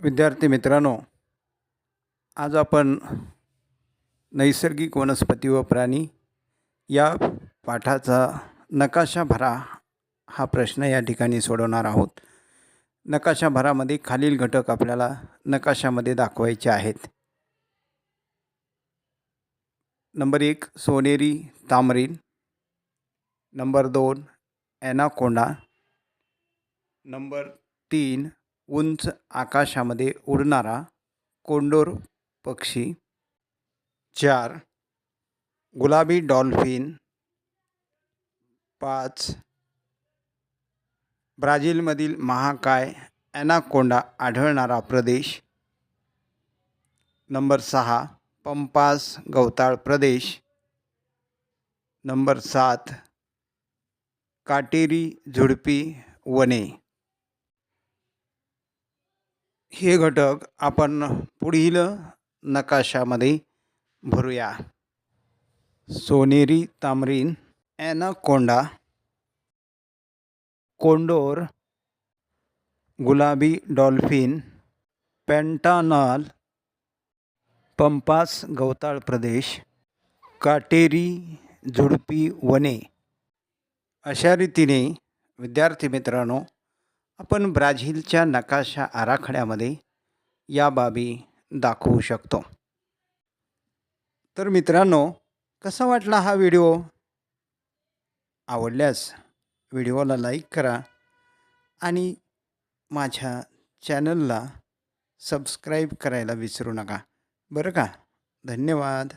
विद्यार्थी मित्रांनो आज आपण नैसर्गिक वनस्पती व प्राणी या पाठाचा नकाशा भरा हा प्रश्न या ठिकाणी सोडवणार आहोत. नकाशा भरामध्ये खालील घटक आपल्याला नकाशामध्ये दाखवायचे आहेत. नंबर एक सोनेरी तामरीन नंबर दोन ॲनाकोंडा नंबर तीन उंच आकाशामध्ये उडणारा कोंडोर पक्षी. चार. गुलाबी डॉल्फिन. पाच. ब्राझीलमधील महाकाय ॲनाकोंडा आढळणारा प्रदेश. नंबर सहा. पंपास गवताळ प्रदेश. नंबर सात. काटेरी झुडपी वने. हे घटक आपण पुढील नकाशामध्ये भरूया. सोनेरी तामरीन ॲनाकोंडा कोंडोर गुलाबी डॉल्फिन पेंटानॉल पंपास गवताळ प्रदेश काटेरी झुडपी वने. अशा रीतीने विद्यार्थी मित्रांनो आपण ब्राझीलच्या नकाशा आराखड्यामध्ये या बाबी दाखवू शकतो. तर मित्रांनो कसा वाटला हा व्हिडिओ? आवडल्यास व्हिडिओला लाईक करा आणि माझ्या चॅनलला सबस्क्राईब करायला विसरू नका. बरं का? धन्यवाद.